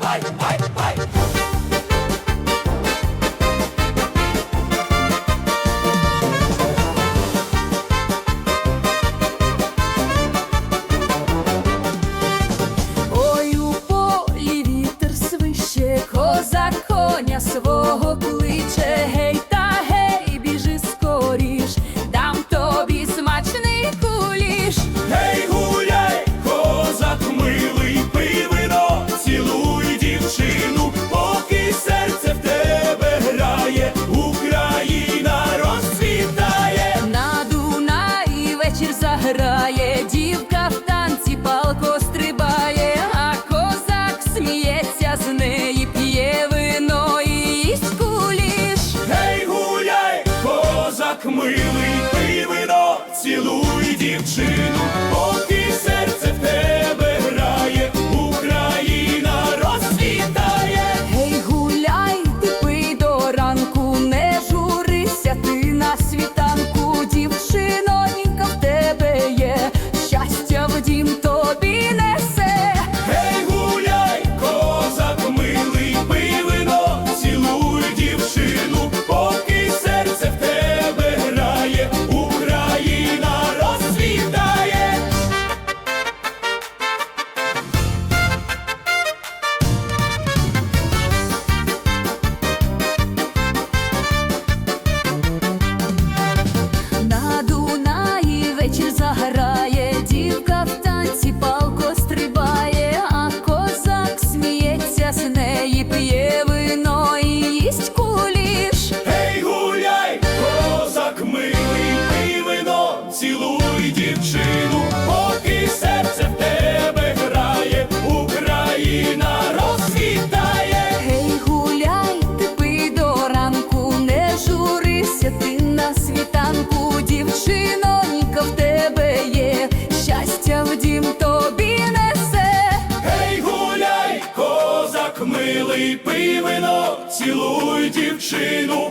бай, бай, бай. Ой у вітер свище, козак коня свого. пили, пий вино, цілуй дівчину. поцілуй дівчину, поки серце в тебе грає, Україна розквітає. Гей, гуляй, ти до ранку, не журися ти на світанку, дівчино, дівчинонька в тебе є, щастя в дім тобі несе. Гей, гуляй, козак милий, пий вино, цілуй дівчину.